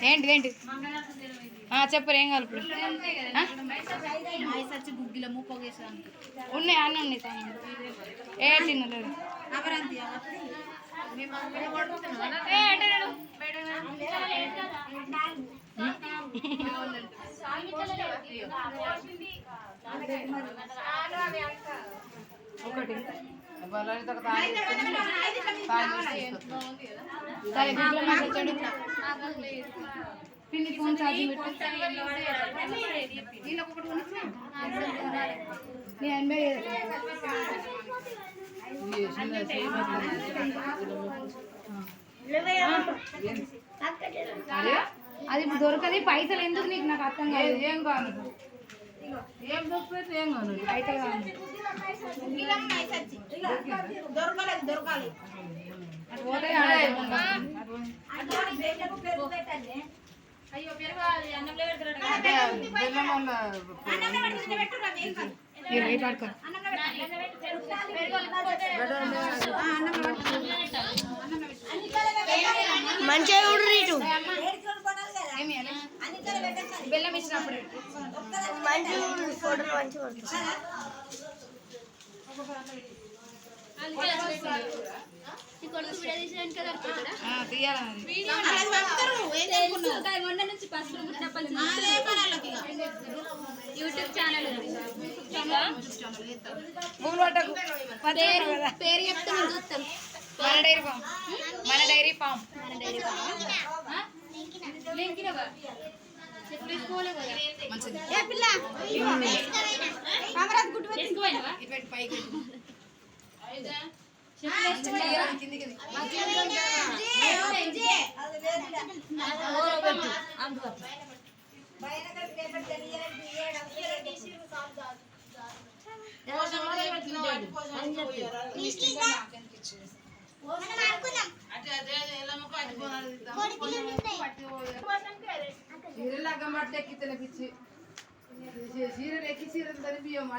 ఏంటి ఏంటి? ఆ, చెప్పరు ఏం పొగేసాను ఉన్నాయి అన్నీ ఉన్నాయి సామాన్లు. ఏ నేను. ఒకటి. సరే గుడ్ల మాట వచ్చాడు పిన్ని ఫోన్ ఛార్జింగ్ పెట్టు నీ ఎనభై అరే అది ఇప్పుడు దొరకది పైసలు ఎందుకు నీకు నాకు అర్థం కాదు ఏం కావాలి ఏం దొరకలేదు ఏం కావాలి పైసలు వచ్చి దొరకలేదు దొరకాలి మంచిగా చూడు రీటు బెల్లం ఇచ్చినప్పుడు మంచిగా ఫోటోలు మంచిగా పడుతుంది ఆ, తీయాలి యూట్యూబ్ పేరు చెప్తే మేము చూస్తాం మన డైరీ ఫామ్ మన డైరీ ఫామ్ మంచిది ఏ పిల్ల చీరలు అగ్గం పడితే ఎక్కి పిచ్చి చీరలు ఎక్కి చీరలు తనిపియమ్మ